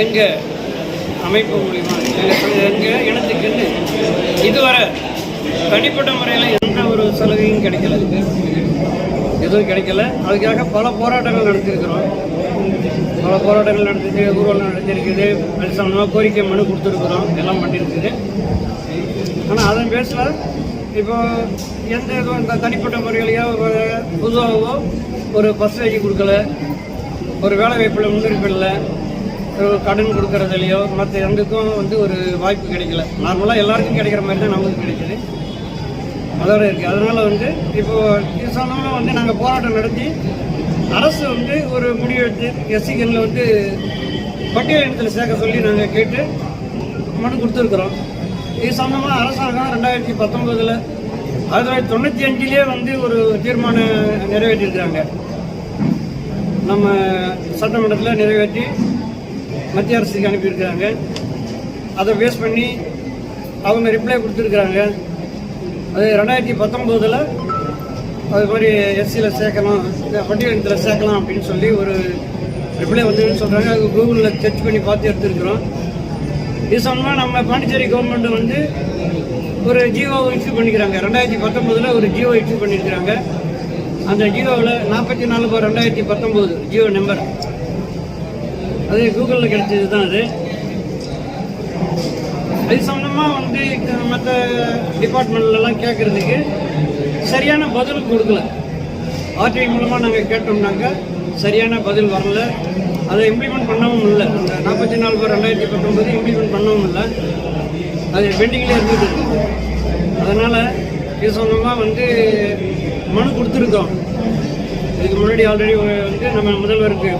எங்கள் அமைப்பு மூலிமா எங்கள் எங்கள் இனத்துக்குன்னு இதுவரை தனிப்பட்ட முறையில் எந்த ஒரு சலுகையும் கிடைக்கல. எதுவும் கிடைக்கல. அதுக்காக பல போராட்டங்கள் நடத்தியிருக்கிறோம் பல போராட்டங்கள் நடத்திட்டு ஊர்வலம் நடத்தியிருக்குது அது கோரிக்கை மனு கொடுத்துருக்குறோம். எல்லாம் பண்ணியிருக்குது ஆனால் அதன் பேஸில் இப்போ எந்த இதுவும் இந்த தனிப்பட்ட முறையிலையோ ஒரு பொதுவாகவோ ஒரு பர்சன்டேஜ் கொடுக்கல. ஒரு வேலை வாய்ப்பில் முன்னுரிமை இல்லை கடன் கொடுக்கறதுலையோ மற்ற எங்களுக்கும் வந்து ஒரு வாய்ப்பு கிடைக்கல. நார்மலாக எல்லாருக்கும் கிடைக்கிற மாதிரி தான் நமக்கு கிடைக்கிது. அதோட இருக்குது அதனால் வந்து இப்போது இது வந்து நாங்கள் போராட்டம் நடத்தி அரசு வந்து ஒரு முடிவெடுத்து எஸ்சிகளில் வந்து பட்டியலினத்தில் சேர்க்க சொல்லி நாங்கள் கேட்டு மனு கொடுத்துருக்குறோம். இது சம்பந்தமாக அரசாங்கம் ரெண்டாயிரத்தி பத்தொம்போதில் ஆயிரத்தி தொள்ளாயிரத்தி தொண்ணூற்றி அஞ்சுலேயே வந்து ஒரு தீர்மானம் நிறைவேற்றியிருக்கிறாங்க நம்ம சட்டமன்றத்தில் நிறைவேற்றி மத்திய அரசுக்கு அனுப்பியிருக்கிறாங்க. அதை பேஸ் பண்ணி அவங்க ரிப்ளை கொடுத்துருக்குறாங்க. அது ரெண்டாயிரத்தி பத்தொம்போதில் அது மாதிரி எஸ்சியில் சேர்க்கலாம் பட்டியலத்தில் சேர்க்கலாம் அப்படின்னு சொல்லி ஒரு ரிப்ளை வந்துன்னு சொல்கிறாங்க அது கூகுளில் சர்ச் பண்ணி பார்த்து எடுத்துருக்குறோம். இது சம்பந்தமாக நம்ம பாண்டிச்சேரி கவர்மெண்ட் வந்து ஒரு ஜியோ இஷ்யூ பண்ணிக்கிறாங்க. ரெண்டாயிரத்தி பத்தொம்போதில் ஒரு ஜியோ இஷ்யூ பண்ணியிருக்கிறாங்க அந்த ஜியோவில் நாற்பத்தி நாலு ரெண்டாயிரத்தி பத்தொம்போது ஜியோ நம்பர் அது கூகுளில் கிடைச்சது தான் அது. அது சம்மந்தமாக வந்து மற்ற டிபார்ட்மெண்ட்லலாம் கேட்குறதுக்கு சரியான பதில் கொடுக்கல. ஆர்டிஐ மூலமாக நாங்கள் கேட்டோம்னாக்க சரியான பதில் வரல. அதை இம்ப்ளிமெண்ட் பண்ணவும் இல்லை. அந்த நாற்பத்தி நாலு பேர் ரெண்டாயிரத்தி பத்தொம்பது இம்ப்ளிமெண்ட் பண்ணவும் இல்லை. அது பெண்டிங்லேயே இருந்துட்டு அதனால் இது சம்மந்தமாக வந்து மனு கொடுத்துருக்கோம். இதுக்கு முன்னாடி ஆல்ரெடி வந்து நம்ம முதல்வருக்கு